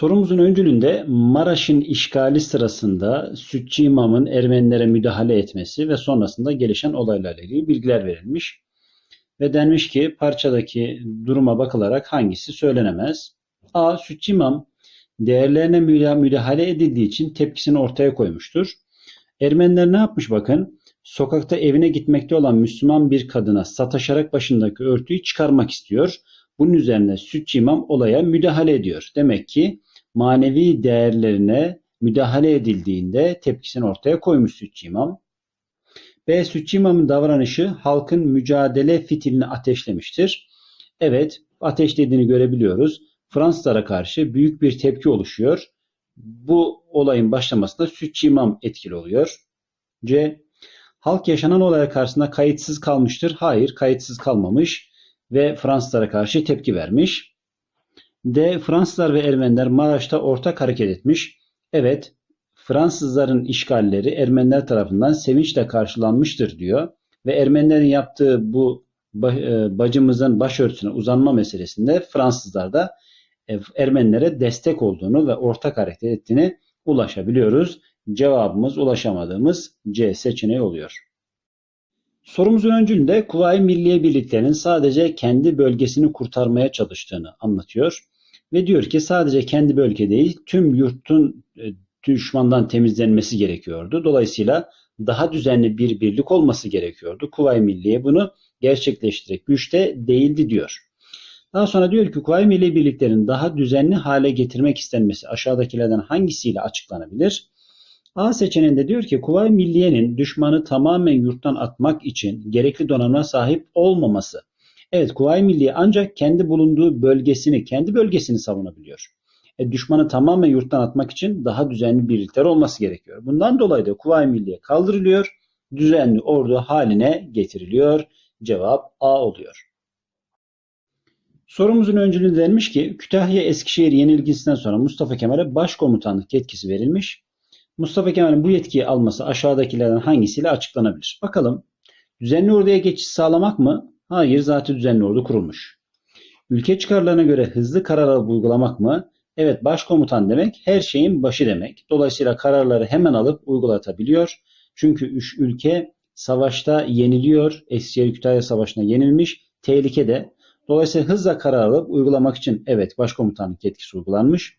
Sorumuzun öncülünde Maraş'ın işgali sırasında Sütçü İmam'ın Ermenilere müdahale etmesi ve sonrasında gelişen olaylarla ilgili bilgiler verilmiş. Ve denmiş ki parçadaki duruma bakılarak hangisi söylenemez? A. Sütçü İmam değerlerine müdahale edildiği için tepkisini ortaya koymuştur. Ermeniler ne yapmış bakın? Sokakta evine gitmekte olan Müslüman bir kadına sataşarak başındaki örtüyü çıkarmak istiyor. Bunun üzerine Sütçü İmam olaya müdahale ediyor. Demek ki manevi değerlerine müdahale edildiğinde tepkisini ortaya koymuş Sütçü İmam. B. Sütçü İmam'ın davranışı halkın mücadele fitilini ateşlemiştir. Evet, ateşlediğini görebiliyoruz. Fransızlara karşı büyük bir tepki oluşuyor. Bu olayın başlamasında Sütçü İmam etkili oluyor. C. Halk yaşanan olaya karşısında kayıtsız kalmıştır. Hayır, kayıtsız kalmamış ve Fransızlara karşı tepki vermiş. D. Fransızlar ve Ermeniler Maraş'ta ortak hareket etmiş. Evet, Fransızların işgalleri Ermeniler tarafından sevinçle karşılanmıştır diyor. Ve Ermenilerin yaptığı bu e, bacımızın başörtüsüne uzanma meselesinde Fransızlar da e, Ermenilere destek olduğunu ve ortak hareket ettiğini ulaşabiliyoruz. Cevabımız ulaşamadığımız C seçeneği oluyor. Sorumuzun öncülünde Kuvayi Milliye Birliklerinin sadece kendi bölgesini kurtarmaya çalıştığını anlatıyor. Ve diyor ki sadece kendi bölge değil tüm yurtun e, düşmandan temizlenmesi gerekiyordu. Dolayısıyla daha düzenli bir birlik olması gerekiyordu. Kuvayi Milliye bunu gerçekleştirecek güçte değildi diyor. Daha sonra diyor ki Kuvayi Milliye Birliklerin daha düzenli hale getirmek istenmesi aşağıdakilerden hangisiyle açıklanabilir? A seçeneğinde diyor ki Kuvayi Milliye'nin düşmanı tamamen yurttan atmak için gerekli donanıma sahip olmaması. Evet Kuvayi Milliye ancak kendi bulunduğu bölgesini, kendi bölgesini savunabiliyor. E, düşmanı tamamen yurttan atmak için daha düzenli birlikler olması gerekiyor. Bundan dolayı da Kuvayi Milliye kaldırılıyor, düzenli ordu haline getiriliyor. Cevap A oluyor. Sorumuzun öncülüğü denmiş ki Kütahya Eskişehir yenilgisinden sonra Mustafa Kemal'e başkomutanlık yetkisi verilmiş. Mustafa Kemal'in bu yetkiyi alması aşağıdakilerden hangisiyle açıklanabilir? Bakalım. Düzenli orduya geçiş sağlamak mı? Hayır, zaten düzenli ordu kurulmuş. Ülke çıkarlarına göre hızlı karar uygulamak mı? Evet, başkomutan demek her şeyin başı demek. Dolayısıyla kararları hemen alıp uygulatabiliyor. Çünkü ülke savaşta yeniliyor. Eskişehir Kütahya Savaşı'na yenilmiş. Tehlikede. Dolayısıyla hızla karar alıp uygulamak için evet başkomutanlık yetkisi uygulanmış.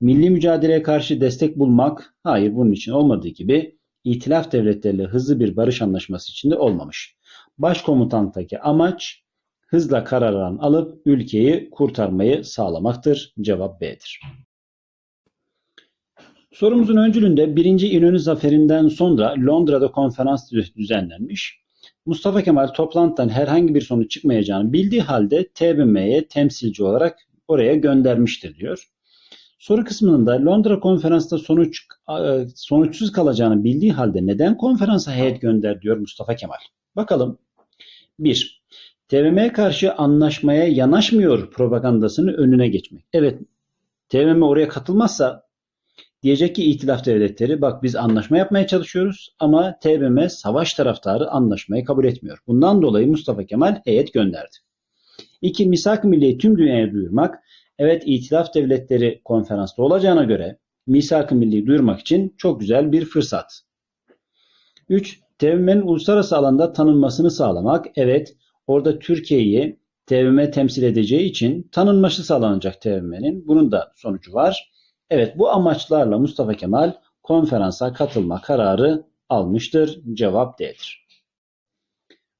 Milli mücadeleye karşı destek bulmak, hayır bunun için olmadığı gibi itilaf devletleriyle hızlı bir barış anlaşması içinde olmamış. Başkomutanlıktaki amaç hızla kararlarını alıp ülkeyi kurtarmayı sağlamaktır. Cevap B'dir. Sorumuzun öncülünde 1. İnönü Zaferi'nden sonra Londra'da konferans düzenlenmiş. Mustafa Kemal toplantıdan herhangi bir sonuç çıkmayacağını bildiği halde TBMM'ye temsilci olarak oraya göndermiştir diyor. Soru kısmında Londra konferansında sonuç e, sonuçsuz kalacağını bildiği halde neden konferansa heyet gönder diyor Mustafa Kemal. Bakalım. 1. TBMM'ye karşı anlaşmaya yanaşmıyor propagandasını önüne geçmek. Evet TBMM oraya katılmazsa diyecek ki itilaf devletleri bak biz anlaşma yapmaya çalışıyoruz ama TBMM savaş taraftarı anlaşmayı kabul etmiyor. Bundan dolayı Mustafa Kemal heyet gönderdi. 2. Misak-ı Milliye'yi tüm dünyaya duyurmak. Evet itilaf devletleri konferansta olacağına göre Misak-ı Milli'yi duyurmak için çok güzel bir fırsat. 3. TBMM'nin uluslararası alanda tanınmasını sağlamak. Evet orada Türkiye'yi TBMM temsil edeceği için tanınması sağlanacak TBMM'nin. Bunun da sonucu var. Evet bu amaçlarla Mustafa Kemal konferansa katılma kararı almıştır. Cevap D'dir.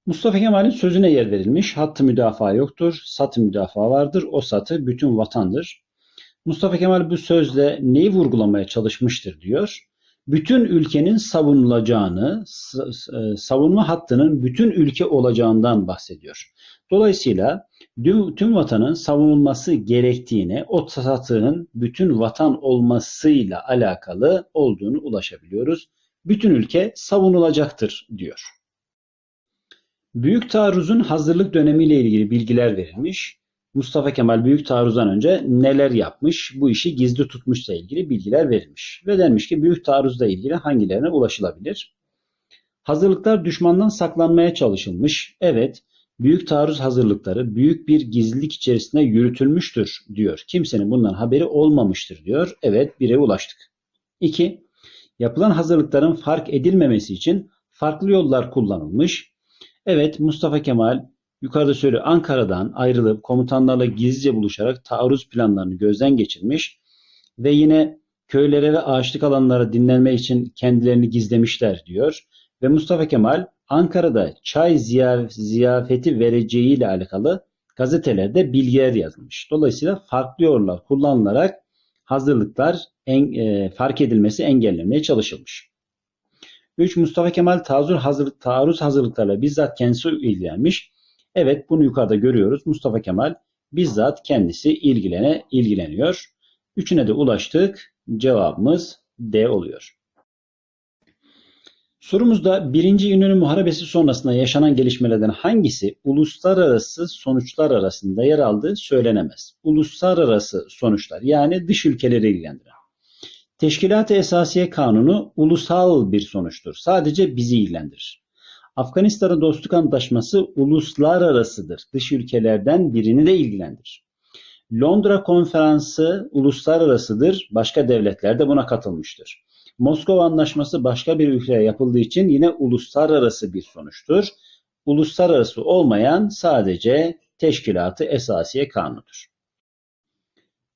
Mustafa Kemal'in sözüne yer verilmiş. Hattı müdafaa yoktur. Satı müdafaa vardır. O satı bütün vatandır. Mustafa Kemal bu sözle neyi vurgulamaya çalışmıştır diyor. Bütün ülkenin savunulacağını, e, savunma hattının bütün ülke olacağından bahsediyor. Dolayısıyla tüm vatanın savunulması gerektiğine o satığın bütün vatan olmasıyla alakalı olduğunu ulaşabiliyoruz. Bütün ülke savunulacaktır diyor. Büyük taarruzun hazırlık dönemiyle ilgili bilgiler verilmiş. Mustafa Kemal Büyük Taarruz'dan önce neler yapmış, bu işi gizli tutmuşla ilgili bilgiler verilmiş. Ve denmiş ki Büyük Taarruz'la ilgili hangilerine ulaşılabilir? Hazırlıklar düşmandan saklanmaya çalışılmış. Evet, büyük taarruz hazırlıkları büyük bir gizlilik içerisinde yürütülmüştür diyor. Kimsenin bundan haberi olmamıştır diyor. Evet bire ulaştık. 2. Yapılan hazırlıkların fark edilmemesi için farklı yollar kullanılmış. Evet Mustafa Kemal yukarıda söylüyor Ankara'dan ayrılıp komutanlarla gizlice buluşarak taarruz planlarını gözden geçirmiş ve yine köylere ve ağaçlık alanlara dinlenme için kendilerini gizlemişler diyor. Ve Mustafa Kemal Ankara'da çay ziyafeti vereceğiyle alakalı gazetelerde bilgiler yazılmış. Dolayısıyla farklı yollar kullanılarak hazırlıklar en, e, fark edilmesi engellenmeye çalışılmış. 3. Mustafa Kemal taarruz, hazırlık, taarruz hazırlıklarla bizzat kendisi ilgilenmiş. Evet bunu yukarıda görüyoruz. Mustafa Kemal bizzat kendisi ilgilene ilgileniyor. Üçüne de ulaştık. Cevabımız D oluyor. Sorumuzda birinci İnönü Muharebesi sonrasında yaşanan gelişmelerden hangisi uluslararası sonuçlar arasında yer aldığı söylenemez. Uluslararası sonuçlar yani dış ülkeleri ilgilendiren. Teşkilat-ı Esasiye Kanunu ulusal bir sonuçtur. Sadece bizi ilgilendirir. Afganistan'a dostluk antlaşması uluslararasıdır. Dış ülkelerden birini de ilgilendirir. Londra Konferansı uluslararasıdır. Başka devletler de buna katılmıştır. Moskova Anlaşması başka bir ülkeye yapıldığı için yine uluslararası bir sonuçtur. Uluslararası olmayan sadece Teşkilatı Esasiye Kanunu'dur.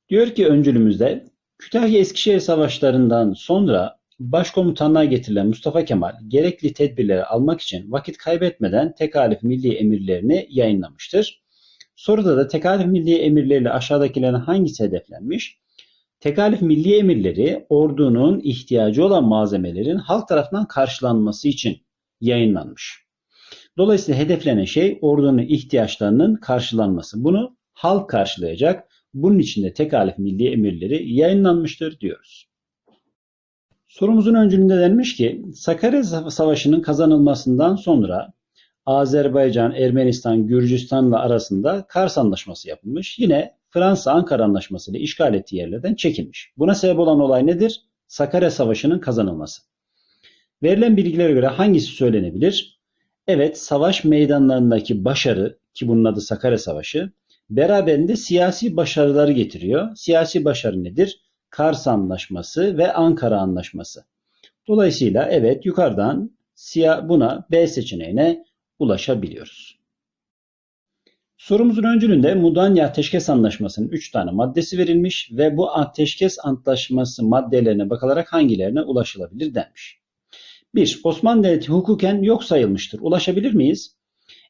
Diyor ki öncülümüzde Kütahya-Eskişehir savaşlarından sonra başkomutanlığa getirilen Mustafa Kemal gerekli tedbirleri almak için vakit kaybetmeden tekalif milli emirlerini yayınlamıştır. Soruda da tekalif milli emirleriyle aşağıdakilerin hangisi hedeflenmiş? Tekalif milli emirleri ordunun ihtiyacı olan malzemelerin halk tarafından karşılanması için yayınlanmış. Dolayısıyla hedeflenen şey ordunun ihtiyaçlarının karşılanması. Bunu halk karşılayacak. Bunun için de tekalif milli emirleri yayınlanmıştır diyoruz. Sorumuzun öncülünde denmiş ki Sakarya Savaşı'nın kazanılmasından sonra Azerbaycan, Ermenistan, Gürcistan'la arasında Kars Anlaşması yapılmış. Yine Fransa Ankara Anlaşması ile işgal ettiği yerlerden çekilmiş. Buna sebep olan olay nedir? Sakarya Savaşı'nın kazanılması. Verilen bilgilere göre hangisi söylenebilir? Evet, savaş meydanlarındaki başarı ki bunun adı Sakarya Savaşı beraberinde siyasi başarıları getiriyor. Siyasi başarı nedir? Kars Anlaşması ve Ankara Anlaşması. Dolayısıyla evet yukarıdan buna B seçeneğine ulaşabiliyoruz. Sorumuzun öncülünde Mudanya Ateşkes Antlaşması'nın 3 tane maddesi verilmiş ve bu Ateşkes Antlaşması maddelerine bakılarak hangilerine ulaşılabilir denmiş. 1. Osmanlı Devleti hukuken yok sayılmıştır. Ulaşabilir miyiz?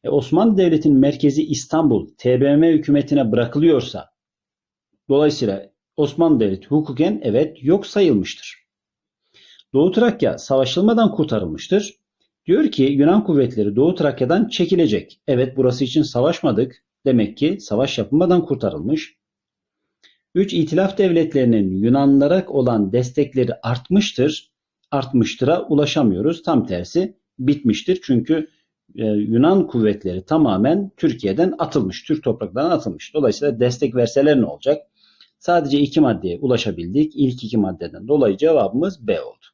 E, Osmanlı Devleti'nin merkezi İstanbul, TBMM hükümetine bırakılıyorsa, dolayısıyla Osmanlı Devleti hukuken evet yok sayılmıştır. Doğu Trakya savaşılmadan kurtarılmıştır. Diyor ki Yunan kuvvetleri Doğu Trakya'dan çekilecek. Evet burası için savaşmadık. Demek ki savaş yapılmadan kurtarılmış. 3. İtilaf devletlerinin Yunanlara olan destekleri artmıştır. Artmıştıra ulaşamıyoruz. Tam tersi bitmiştir. Çünkü e, Yunan kuvvetleri tamamen Türkiye'den atılmış. Türk topraklarından atılmış. Dolayısıyla destek verseler ne olacak? Sadece iki maddeye ulaşabildik. İlk iki maddeden dolayı cevabımız B oldu.